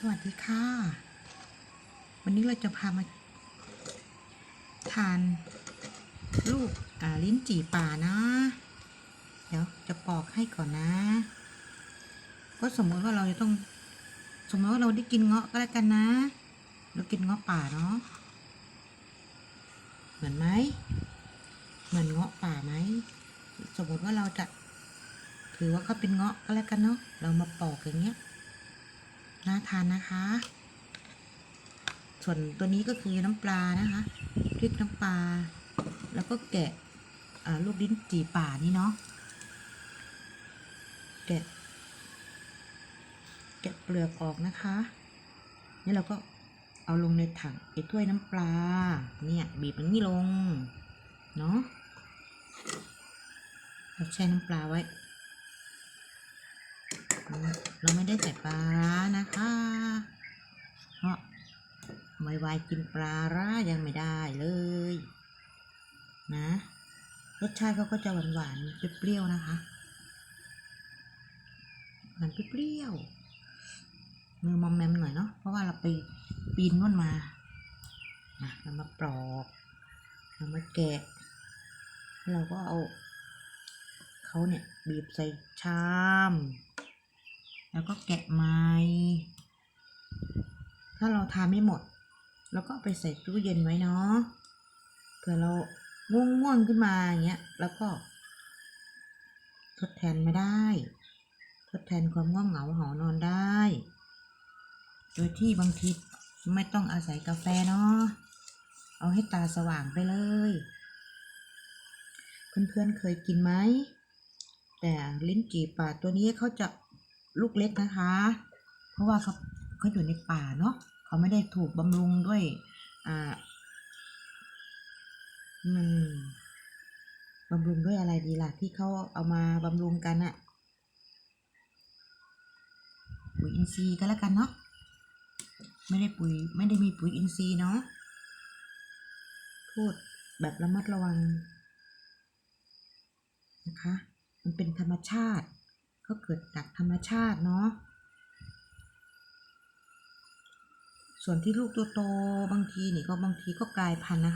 สวัสดีค่ะ วันนี้เราจะพามา ทานลูกลิ้นจี่ป่านะ เดี๋ยวจะปอกให้ก่อนนะ ก็สมมติว่าเราจะต้อง สมมติว่าเราได้กินเงาะก็แล้วกันนะ เรากินเงาะป่าเนาะ เหมือนไหม เหมือนเงาะป่าไหม สมมติว่าเราจะถือว่าเขาเป็นเงาะก็แล้วกันเนาะ เรามาปอกอย่างเงี้ย น่าทานนะคะ ส่วนตัวนี้ก็คือน้ำปลานะคะพริกน้ำปลา แล้วก็แกะลูกลิ้นจี่ป่านี่เนาะแกะแกะเปลือกออกนะคะ นี่เราก็เอาลงในถังไอ้ถ้วยน้ำปลา เนี่ย บีบอย่างนี้ลง เนาะเราแช่น้ำปลาไว้ เราไม่ได้ใส่ปลาร้านะคะเพราะไม่วายกินปลาร้ายังไม่ได้เลย นะ รสชาติเขาก็จะหวานหวานๆเปรี้ยวๆนะคะหวานเปรี้ยวมือมอมแมมหน่อยเนาะเพราะว่าเราไปปีนนู่นมานะเรามาปลอกเรามาแกะเราก็เอาเขาเนี่ยบีบใส่ชาม ก็แกะไม้ ถ้าเราทานไม่หมดเราก็ไปใส่ตู้เย็นไว้เนาะ เผื่อเราง่วงง่วงขึ้นมาอย่างเงี้ย แล้วก็ ทดแทนไม่ได้ ทดแทนความง่วงเหงาหอนอนได้ โดยที่บางทีไม่ต้องอาศัยกาแฟเนาะ เอาให้ตาสว่างไปเลย เพื่อนๆเคยกินไหมแต่ลิ้นจี่ป่าตัวนี้เขาจะ ลูกเล็กนะคะ เพราะว่าเขาเขาอยู่ในป่าเนาะเขาไม่ได้ถูกบำรุงด้วยอ่ามันบำรุงด้วยอะไรดีล่ะ ที่เขาเอามาบำรุงกันอะปุ๋ยอินทรีย์ก็แล้วกันเนาะไม่ได้ปุ๋ยไม่ได้มีปุ๋ยอินทรีย์เนาะพูดแบบระมัดระวังนะคะ มันเป็นธรรมชาติ ก็เกิดจากธรรมชาติเนาะ ส่วนที่ลูกตัวโตบางทีนี่ก็บางทีก็กลายพันธุ์นะคะ